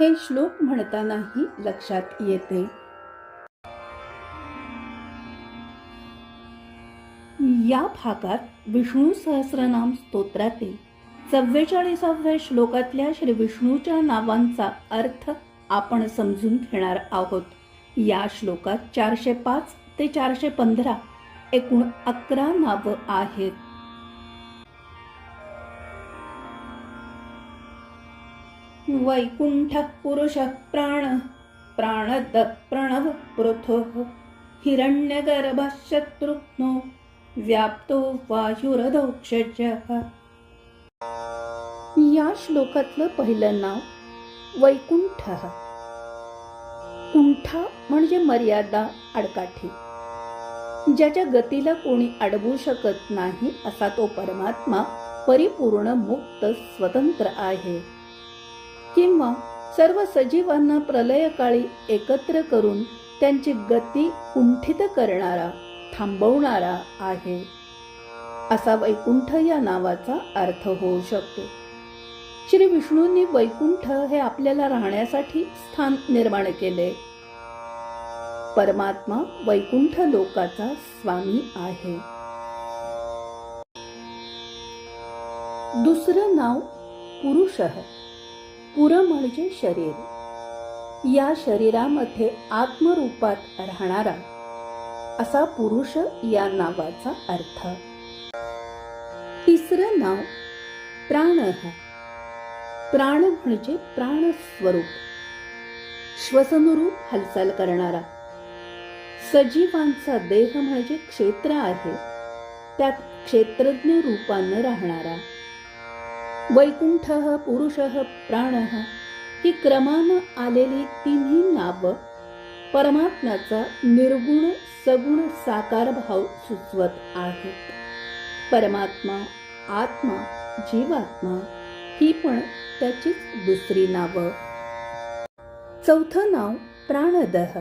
हे श्लोक म्हणतानाही लक्षात येते. या भागात विष्णू सहस्रनाम स्तोत्रातील चव्वेचाळीसाव्या श्लोकातल्या श्री विष्णूच्या नावांचा अर्थ आपण समजून घेणार आहोत. या श्लोकात चारशे पाच ते चारशे पंधरा एकूण अकरा नावं आहेत. वैकुण्ठः पुरुषः प्राणः प्राणद प्रणव पृथुः हिरण्यगर्भः शत्रुघ्नो व्याप्तो वायुरधोक्षजः या श्लोकातलं पहिलं नाव वैकुंठ। कुंठा म्हणजे मर्यादा आडकाठी। ज्याच्या गतीला कोणी अडवू शकत नाही असा तो परमात्मा परिपूर्ण मुक्त स्वतंत्र आहे. किंवा सर्व सजीवांना प्रलयकाळी एकत्र करून त्यांची गती कुंठित करणारा थांबवणारा आहे. असा वैकुंठ या नावाचा अर्थ होऊ शकतो. श्री विष्णूंनी वैकुंठ हे आपल्याला राहण्यासाठी स्थान निर्माण केले. परमात्मा वैकुंठ लोकाचा स्वामी आहे. दुसरं नाव पुरुष. पुर म्हणजे शरीर. या शरीरामध्ये आत्मरूपात राहणारा असा पुरुष या नावाचा अर्थ. तिसरं नाव प्राण प्राण म्हणजे प्राणस्वरूप. श्वसनरूप हालचाल करणारा. सजीवांचा देह म्हणजे क्षेत्र आहे. त्यात क्षेत्रज्ञ रूपानं राहणारा. वैकुंठ पुरुष प्राण. ही क्रमानं आलेली तिन्ही नावं परमात्म्याचा निर्गुण सगुण साकार भाव सुचवत आहेत. परमात्मा आत्मा जीवात्मा ही पण त्याचीच दुसरी नावं. चौथं नाव प्राणदह.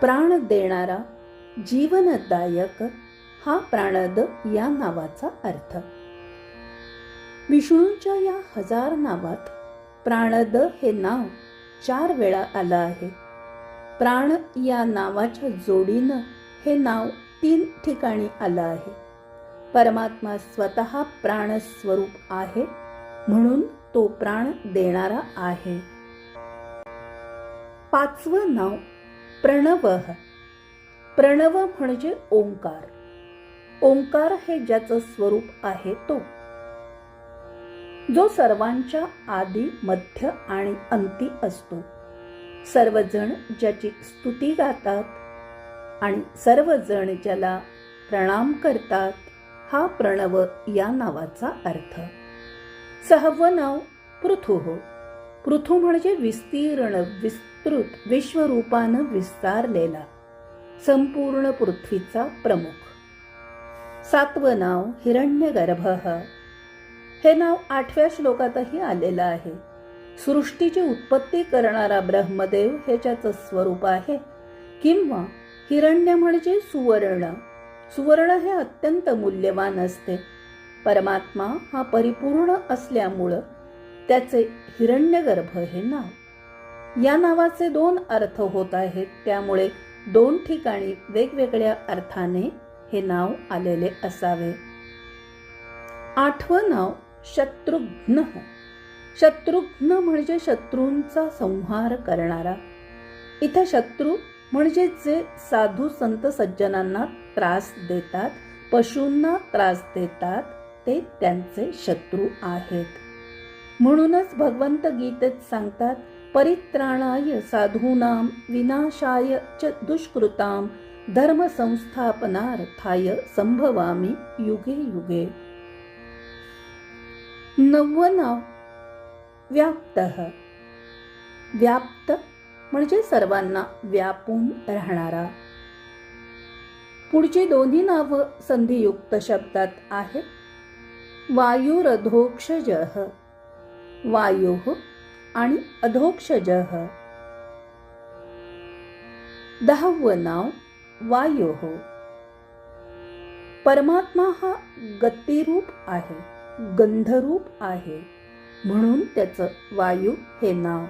प्राण देणारा जीवनदायक हा प्राणद या नावाचा अर्थ. विष्णूंच्या या हजार नावात प्राणद हे नाव चार वेळा आलं आहे. प्राण या नावाच्या जोडीनं हे नाव तीन ठिकाणी आलं आहे. परमात्मा स्वतः प्राणस्वरूप आहे म्हणून तो प्राण देणारा आहे. पाचवं नाव प्रणव. प्रणव म्हणजे ओंकार. ओंकार हे ज्याचं स्वरूप आहे तो. जो सर्वांच्या आधी मध्य आणि अंती असतो. सर्वजण ज्याची स्तुती गातात आणि सर्वजण ज्याला प्रणाम करतात हा प्रणव या नावाचा अर्थ. सहावं नाव पृथुः हो. पृथू म्हणजे विस्तीर्ण विस्तृत विश्वरूपानं विस्तारलेला संपूर्ण पृथ्वीचा प्रमुख. सातवं नाव हिरण्यगर्भ. हे नाव आठव्या श्लोकातही आलेलं आहे. सृष्टीची उत्पत्ती करणारा ब्रह्मदेव हे स्वरूप आहे किंवा हिरण्य म्हणजे सुवर्ण. सुवर्ण हे अत्यंत मूल्यवान असते. परमात्मा हा परिपूर्ण असल्यामुळं त्याचे हिरण्यगर्भ हे नाव. या नावाचे दोन अर्थ होत आहेत त्यामुळे दोन ठिकाणी वेगवेगळ्या अर्थाने हे नाव आलेले असावे. आठवं नाव शत्रुघ्न. शत्रुघ्न म्हणजे शत्रूंचा संहार करणारा. इथे शत्रू म्हणजे जे साधू संत सज्जनांना त्रास देतात पशूंना त्रास देतात ते त्यांचे शत्रू आहेत. म्हणूनच भगवंत गीतेत सांगतात परित्राणाय साधूनाम विनाशाय च दुष्कृताम धर्म संस्थापनार्थाय संभवामी युगे युगे. नववं नाव व्याप्त. व्याप्त म्हणजे सर्वांना व्यापून राहणारा. पुढची दोन्ही नावं संधियुक्त शब्दात आहेत. वायुरधोक्षजः. वायुः आणि अधोक्षजः. दहावं नाव वायुः. परमात्मा हा गतिरूप आहे. गंधरूप आहे. म्हणून त्याचं वायू हे नाव.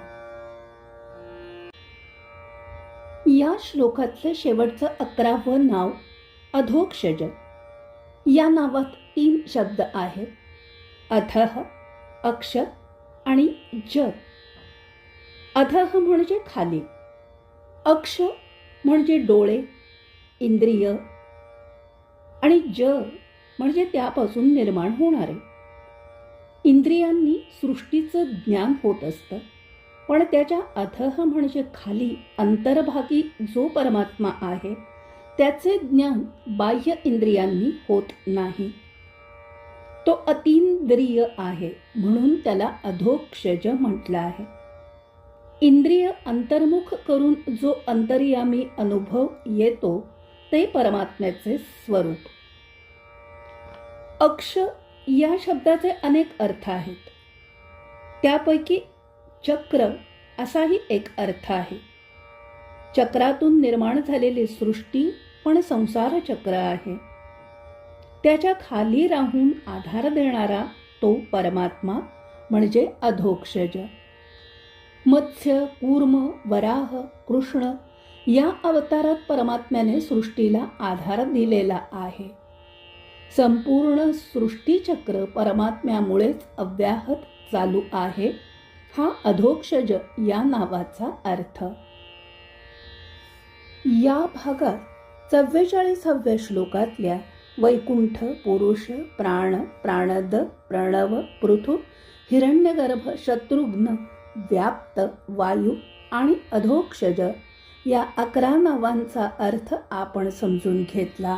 या श्लोकातलं शेवटचं अकरावं नाव अधोक्षज या नावात तीन शब्द आहेत. अथः अक्ष आणि ज. अधः म्हणजे खाली. अक्ष म्हणजे डोळे इंद्रिय आणि ज म्हणजे त्यापासून निर्माण होणारे. इंद्रियांनी सृष्टीचं ज्ञान होत असतं. पण त्याच्या अथह म्हणजे खाली अंतर्भागी जो परमात्मा आहे त्याचे ज्ञान बाह्य इंद्रियांनी होत नाही. तो अतींद्रिय आहे म्हणून त्याला अधोक्षज म्हटलं आहे. इंद्रिय अंतर्मुख करून जो अंतर्यामी अनुभव येतो ते परमात्म्याचे स्वरूप. अक्ष या शब्दाचे अनेक अर्थ आहेत. त्यापैकी चक्र असाही एक अर्थ आहे. चक्रातून निर्माण झालेली सृष्टी पण संसार चक्र आहे. त्याच्याखाली राहून आधार देणारा तो परमात्मा म्हणजे अधोक्षज. मत्स्य कूर्म वराह कृष्ण या अवतारात परमात्म्याने सृष्टीला आधार दिलेला आहे. संपूर्ण सृष्टीचक्र परमात्म्यामुळेच अव्याहत चालू आहे हा अधोक्षज या नावाचा अर्थ. या भागात चव्वेचाळीसाव्या श्लोकातल्या वैकुंठ पुरुष प्राण प्राणद प्रणव पृथु हिरण्यगर्भ शत्रुघ्न व्याप्त वायू आणि अधोक्षज या अकरा नावांचा अर्थ आपण समजून घेतला.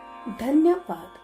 धन्यवाद.